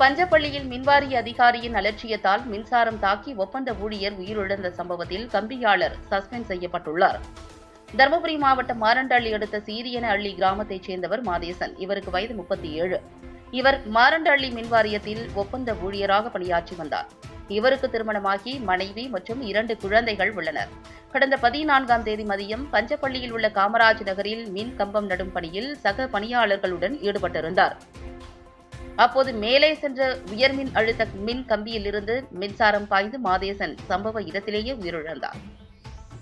பஞ்சப்பள்ளியில் மின்வாரிய அதிகாரியின் அலட்சியத்தால் மின்சாரம் தாக்கி ஒப்பந்த ஊழியர் உயிரிழந்த சம்பவத்தில் கம்பியாளர் சஸ்பெண்ட் செய்யப்பட்டுள்ளார். தருமபுரி மாவட்டம் மாரண்டள்ளி அடுத்த சீரியன அள்ளி கிராமத்தைச் சேர்ந்தவர் மாதேசன். இவருக்கு வயது முப்பத்தி ஏழு இவர் மாரண்டள்ளி மின்வாரியத்தில் ஒப்பந்த ஊழியராக பணியாற்றி வந்தார். இவருக்கு திருமணமாகி மனைவி மற்றும் இரண்டு குழந்தைகள் உள்ளனர். கடந்த பதினான்காம் தேதி மதியம் பஞ்சப்பள்ளியில் உள்ள காமராஜ் நகரில் மின் கம்பம் நடும் பணியில் சக பணியாளர்களுடன் ஈடுபட்டிருந்தார். அப்போது மேலே சென்ற உயர்மின் அழுத்த மின் கம்பியிலிருந்து மின்சாரம் பாய்ந்து மாதேசன் சம்பவ இடத்திலேயே உயிரிழந்தார்.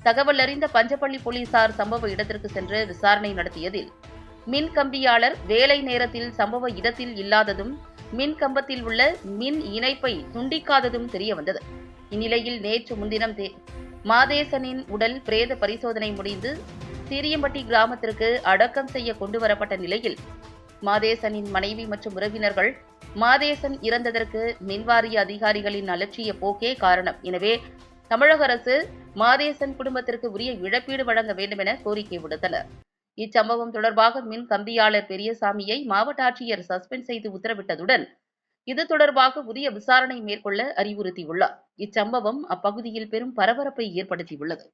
தகவல் அறிந்த பஞ்சப்பள்ளி போலீசார் சம்பவ இடத்திற்கு சென்று விசாரணை நடத்தியதில் மின் கம்பியாளர் வேலை நேரத்தில் சம்பவ இடத்தில் இல்லாததும் மின் கம்பத்தில் உள்ள மின் இணைப்பை துண்டிக்காததும் தெரியவந்தது இந்நிலையில் நேற்று முன்தினம் தே- மாதேசனின் உடல் பிரேத பரிசோதனை முடிந்து சீரியம்பட்டி கிராமத்திற்கு அடக்கம் செய்ய கொண்டு வரப்பட்ட நிலையில் மாதேசனின் மனைவி மற்றும் உறவினர்கள் மாதேசன் இறந்ததற்கு மின்வாரிய அதிகாரிகளின் அலட்சிய போக்கே காரணம். எனவே தமிழக அரசு மாதேசன் குடும்பத்திற்கு உரிய இழப்பீடு வழங்க வேண்டும் என கோரிக்கை விடுத்தனர். இச்சம்பவம் தொடர்பாக மின் கம்பியாளர் பெரியசாமியை மாவட்ட ஆட்சியர் சஸ்பெண்ட் செய்து உத்தரவிட்டதுடன் இது தொடர்பாக உரிய விசாரணை மேற்கொள்ள அறிவுறுத்தியுள்ளார். இச்சம்பவம் அப்பகுதியில் பெரும் பரபரப்பை ஏற்படுத்தியுள்ளது.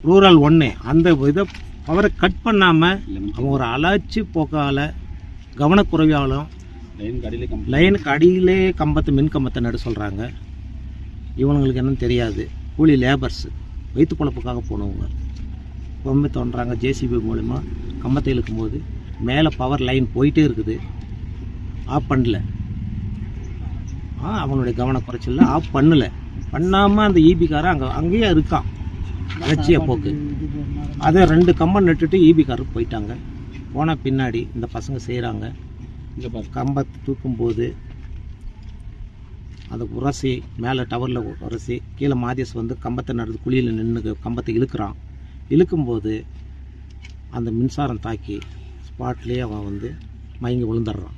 ரூரல் ஒன்று அந்த இதை பவரை கட் பண்ணாமல் அவங்க ஒரு அலட்சி போக்கால கவனக்குறைவாலும் லைனுக்கு அடியிலே கம்பத்தை மின் கம்பத்தை நடு சொல்கிறாங்க இவனுங்களுக்கு என்னன்னு தெரியாது. கூலி லேபர்ஸ் வயிற்று பொழப்புக்காக போனவங்க. பொம்மை தோன்றாங்க ஜேசிபி மூலிமா கம்பத்தை இழுக்கும்போது மேலே பவர் லைன் போயிட்டே இருக்குது. ஆஃப் பண்ணல. ஆ அவனுடைய கவன குறைச்சல ஆஃப் பண்ணல. பண்ணாமல் அந்த ஈபிக்காரன் அங்கே அங்கேயே இருக்கான். அலட்சிய போக்கு. அதை ரெண்டு கம்பம் நட்டுட்டு ஈபிக்காரர் போயிட்டாங்க. போன பின்னாடி இந்த பசங்க செய்கிறாங்க இந்த கம்பத்தை தூக்கும்போது அதை உரசி மேலே டவரில் உரசி கீழே மாதேஸ் வந்து கம்பத்தை நடுறது குழியில் நின்று கம்பத்தை இழுக்கிறான். இழுக்கும்போது அந்த மின்சாரம் தாக்கி ஸ்பாட்லேயே அவன் வந்து மயங்கி விழுந்துடுறான்.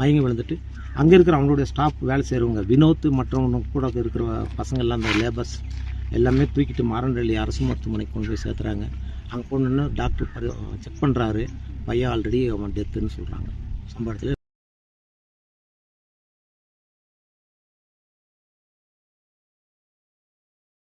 மயங்கி விழுந்துட்டு அங்கே இருக்கிற அவங்களுடைய ஸ்டாஃப் வேலை செய்கிறவங்க வினோத் மற்றவங்க கூட இருக்கிற பசங்க எல்லாம் அந்த லேபர்ஸ் எல்லாமே தூக்கிட்டு மாரண்டள்ளி அரசு மருத்துவமனைக்கு கொண்டு போய் சேர்த்துறாங்க. அங்கே கொண்டு டாக்டர் செக் பண்ணுறாரு பையன் ஆல்ரெடி அவன் டெத்துன்னு சொல்கிறாங்க சம்பளத்தில்